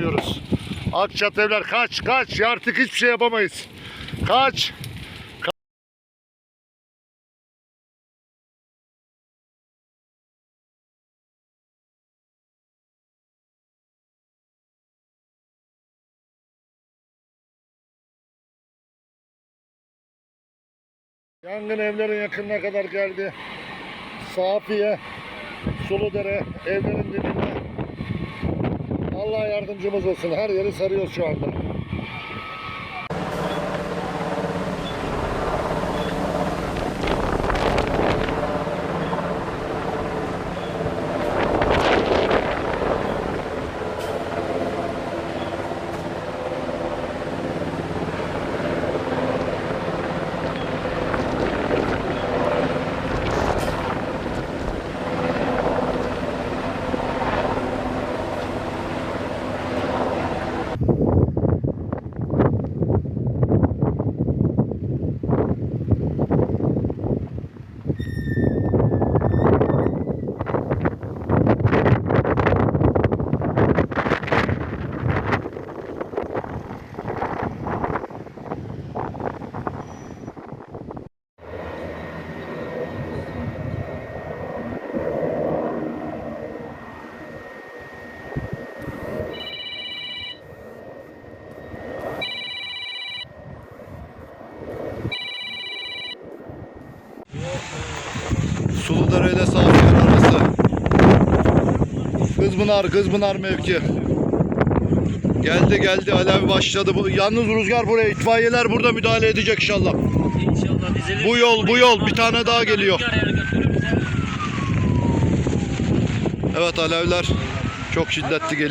yapamıyoruz. Akçat evler kaç kaç ya artık hiçbir şey yapamayız. Kaç. Ka- Yangın evlerin yakınına kadar geldi. Safiye, Suludere, evlerin dibinde. Allah yardımcımız olsun. Her yeri sarıyor şu anda. Suludere ile Safiye arası. Kızpınar, Kızpınar mevki. Geldi geldi alev başladı. Bu, yalnız rüzgar buraya itfaiyeler burada müdahale edecek inşallah. İnşallah dizelim. Bu yol, bu yol. Bir tane daha geliyor. Evet alevler çok şiddetli geliyor.